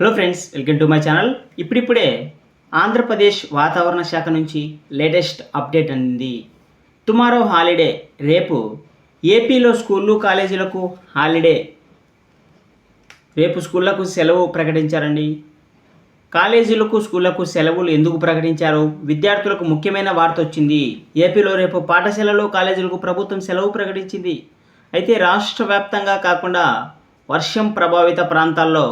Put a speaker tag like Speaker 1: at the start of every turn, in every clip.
Speaker 1: Hello friends welcome to my channel ఇప్పుడిప్పుడే ఆంధ్రప్రదేశ్ వాతావరణ శాఖ నుంచి లేటెస్ట్ అప్డేట్ అందింది టుమారో హాలిడే రేపు ఏపీలో స్కూళ్ళు కాలేజీలకు హాలిడే రేపు స్కూళ్ళకు సెలవు ప్రకటించారండి. కాలేజీలకు స్కూళ్ళకు సెలవులు ఎందుకు ప్రకటించారు? విద్యార్థులకు ముఖ్యమైన వార్త వచ్చింది. ఏపీలో రేపు పాఠశాలలు కాలేజీలకు ప్రభుత్వం సెలవు ప్రకటించింది. అయితే రాష్ట్ర వ్యాప్తంగా కాకుండా వర్షం ప్రభావిత ప్రాంతాల్లో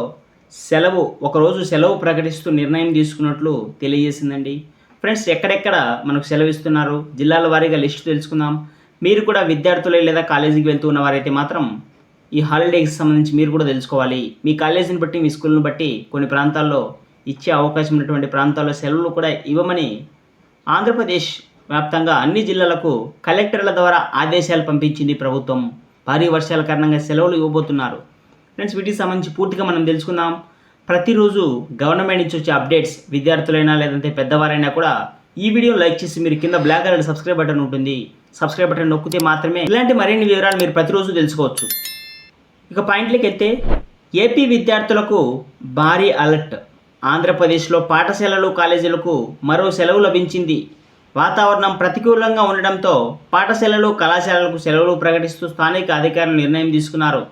Speaker 1: సెలవు ఒకరోజు సెలవు ప్రకటిస్తూ నిర్ణయం తీసుకున్నట్లు తెలియజేసిందండి. ఫ్రెండ్స్ ఎక్కడెక్కడ మనకు సెలవు ఇస్తున్నారు జిల్లాల వారీగా లిస్టు తెలుసుకుందాం. మీరు కూడా విద్యార్థులే లేదా కాలేజీకి వెళ్తూ ఉన్నవారైతే మాత్రం ఈ హాలిడేకి సంబంధించి మీరు కూడా తెలుసుకోవాలి. మీ కాలేజీని బట్టి మీ స్కూల్ని బట్టి కొన్ని ప్రాంతాల్లో ఇచ్చే అవకాశం ఉన్నటువంటి ప్రాంతాల్లో సెలవులు కూడా ఇవ్వమని ఆంధ్రప్రదేశ్ వ్యాప్తంగా అన్ని జిల్లాలకు కలెక్టర్ల ద్వారా ఆదేశాలు పంపించింది ప్రభుత్వం. భారీ వర్షాల కారణంగా సెలవులు ఇవ్వబోతున్నారు. ఫ్రెండ్స్ వీటికి సంబంధించి పూర్తిగా మనం తెలుసుకుందాం. ప్రతిరోజు గవర్నమెంట్ నుంచి వచ్చే అప్డేట్స్ విద్యార్థులైనా లేదంటే పెద్దవారైనా కూడా ఈ వీడియో లైక్ చేసి మీరు కింద బ్లాక్ కలర్ సబ్స్క్రైబ్ బటన్ ఉంటుంది. సబ్స్క్రైబ్ బటన్ నొక్కితే మాత్రమే ఇలాంటి మరిన్ని వివరాలు మీరు ప్రతిరోజు తెలుసుకోవచ్చు. ఇక పాయింట్లకి వెళ్తే ఏపీ విద్యార్థులకు భారీ అలర్ట్ ఆంధ్రప్రదేశ్లో పాఠశాలలు కాలేజీలకు మరో సెలవు లభించింది. వాతావరణం ప్రతికూలంగా ఉండడంతో పాఠశాలలు కళాశాలలకు సెలవులు ప్రకటిస్తూ స్థానిక అధికారులు నిర్ణయం తీసుకున్నారు.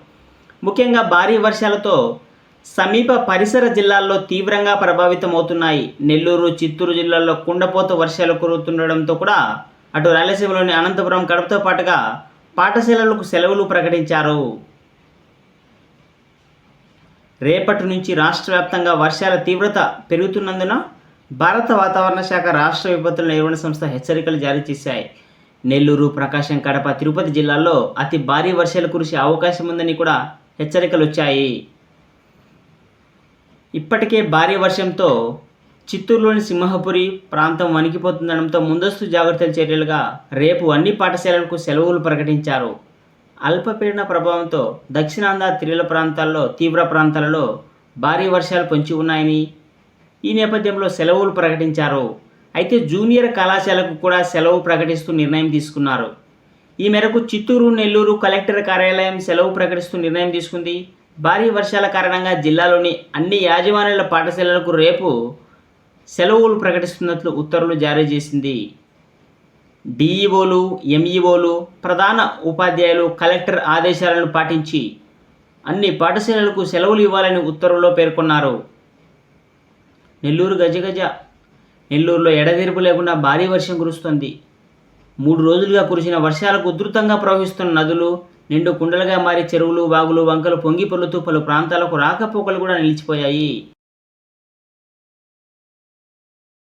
Speaker 1: ముఖ్యంగా భారీ వర్షాలతో సమీప పరిసర జిల్లాల్లో తీవ్రంగా ప్రభావితమవుతున్నాయి. నెల్లూరు చిత్తూరు జిల్లాల్లో కుండపోత వర్షాలు కురుతుండడంతో కూడా అటు రాయలసీమలోని అనంతపురం కడపతో పాటుగా పాఠశాలలకు సెలవులు ప్రకటించారు. రేపటి నుంచి రాష్ట్ర వ్యాప్తంగా వర్షాల తీవ్రత పెరుగుతున్నందున భారత వాతావరణ శాఖ రాష్ట్ర విపత్తుల నిర్వహణ సంస్థ హెచ్చరికలు జారీ చేశాయి. నెల్లూరు ప్రకాశం కడప తిరుపతి జిల్లాల్లో అతి భారీ వర్షాలు కురిసే అవకాశం ఉందని కూడా హెచ్చరికలు వచ్చాయి ఇప్పటికే భారీ వర్షంతో చిత్తూరులోని సింహపురి ప్రాంతం వణికిపోతుండడంతో ముందస్తు జాగ్రత్తల చర్యలుగా రేపు అన్ని పాఠశాలలకు సెలవులు ప్రకటించారు. అల్పపీడన ప్రభావంతో దక్షిణాంధ్ర తీరుల ప్రాంతాల్లో తీవ్ర ప్రాంతాలలో భారీ వర్షాలు పొంచి ఉన్నాయని ఈ నేపథ్యంలో సెలవులు ప్రకటించారు. అయితే జూనియర్ కళాశాలకు కూడా సెలవు ప్రకటిస్తూ నిర్ణయం తీసుకున్నారు. ఈ మేరకు చిత్తూరు నెల్లూరు కలెక్టర్ కార్యాలయం సెలవు ప్రకటిస్తూ నిర్ణయం తీసుకుంది. భారీ వర్షాల కారణంగా జిల్లాలోని అన్ని యాజమాన్యాల పాఠశాలలకు రేపు సెలవులు ప్రకటిస్తున్నట్లు ఉత్తర్వులు జారీ చేసింది. డిఈఓలు ఎంఈఓలు ప్రధాన ఉపాధ్యాయులు కలెక్టర్ ఆదేశాలను పాటించి అన్ని పాఠశాలలకు సెలవులు ఇవ్వాలని ఉత్తర్వుల్లో పేర్కొన్నారు. నెల్లూరు గజగజ నెల్లూరులో ఎడతెరిపి లేకుండా భారీ వర్షం కురుస్తోంది. మూడు రోజులుగా కురిసిన వర్షాలకు ఉధృతంగా ప్రవహిస్తున్న నదులు నిండు కుండలుగా మారి చెరువులు వాగులు వంకలు పొంగి పొర్లుతూ పలు ప్రాంతాలకు రాకపోకలు కూడా నిలిచిపోయాయి.